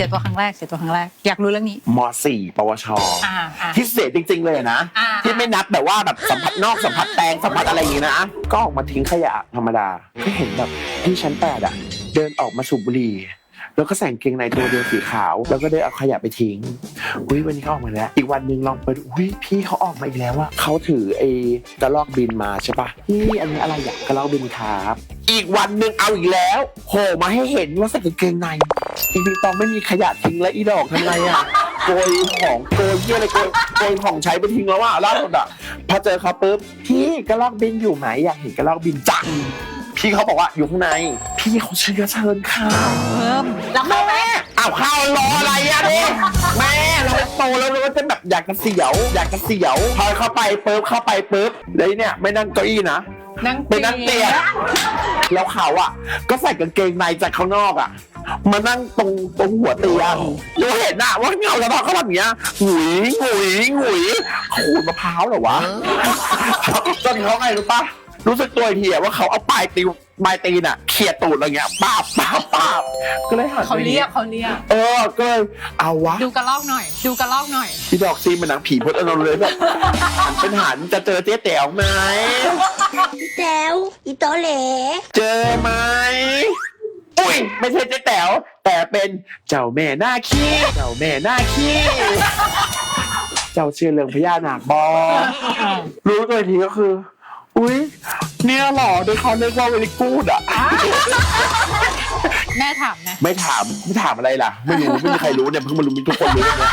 สียตัวครั้งแรกเสียตัวครั้งแรก อยากรู้เรื่องนี้ม .4 ปวช อ่าอ่า ที่เสียจริง ๆ เลยนะ อ่า ที่ไม่นับแบบว่าแบบสัมผัสนอกสัมผัสแตงสัมผัสอะไรอย่างงี้นะ ก็ออกมาทิ้งขยะธรรมดา ก็เห็นแบบที่ชั้นแปดอะเดินออกมาสูบบุหรี่ แล้วก็ใส่กางเกงในตัวเดียวสีขาว แล้วก็เดินเอาขยะไปทิ้งอุ้ยวันนี้เขาออกมาแล้ว อีกวันหนึ่งลองไปดูอุ้ยพี่เขาออกมาอีกแล้วว่าเขาถือไอ้กระลอกบินมาใช่ปะนี่อันนี้อะไรอะกระลอกบินครับอีกวันหนึ่งเอาอีกแล้วโผล่มาให้เห็นว่าใส่กางเกงในอีปิงปองไม่มีขยะทิ้งแล้วอีดอกทำไงอะโกยของโกยเยี่ยอะไรโกยโกยของใช้ไปทิ้งแล้วอะล่าสุดอะพอเจอเขาปุ๊บพี่กระลอกบินอยู่ไหมอยากเห็นกระลอกบินจังพี่เขาบอกว่าอยู่ข้างใน พี่เขาเชิญเชิญค่ะเพิ่มแล้วเข้าไหมอ้าวเข้ารออะไรอะพี่แม่เราโตแล้วเราก็จะแบบอยากกระเสียว อยากกระเสียวพอเข้าไปปุ๊บเข้าไปปุ๊บแล้วเนี่ยไม่นั่งเก้าอี้นะนั่งไปนั่งเตียงแล้วเขาอะ ก็ใส่กางเกงในจากข้างนอกอะมานั่งตรงตรงหัวเตียงเราเห็นอะว่าเงาแล้วเขาแบบเนี้ยหงุยหงุยหงุยขูดมะพร้าวเหรอวะตอนเขาไงรู้ปะรู้สึกตัวอีกทีอะว่าเขาเอาปลายตีน ปลายตีนอะเขี่ยตูดอะไรเงี้ยป้าบป้าบป้าบก็เลยหันไปเขาเรียกเขาเรียก เออก็เลยเอาวะดูกระลอกหน่อย ดูกระลอกหน่อย พี่ดอกซีมันหนังผีพจน์อานนท์เลยแบบหันเป็นหันจะเจอเจ๊แต๋วไหมแต้วอีโตเหลเจอไหมอุ้ยไม่ใช่เจ๊แต๋วแต่เป็นเจ้าแม่หน้าขี้เจ้าแม่หน้าขี้เจ้าเชื่อเรื่องพญานาคบอรู้ตัวอีกทีก็คือ อุ้ย เนี่ยเหรอโดยเขาเรียกว่าเวลิกูดอะ แม่ถามนะ ไม่ถามไม่ถามอะไรล่ะ ไม่รู้ ไม่มีใครรู้เนี่ยเพิ่งมารู้มีทุกคนรู้เนี่ย